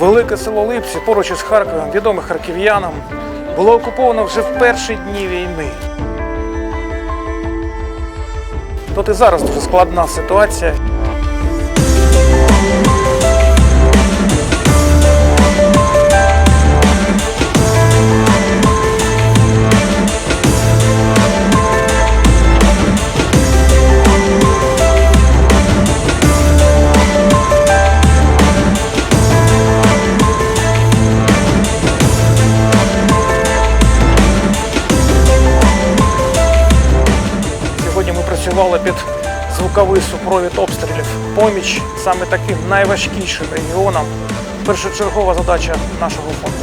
Велике село Липці поруч із Харковом, відоме харків'янам, було окуповано вже в перші дні війни. Тут і зараз дуже складна ситуація. працювали під звуковий супровід обстрілів. Поміч саме таким найважкішим регіонам першочергова задача нашого фонду.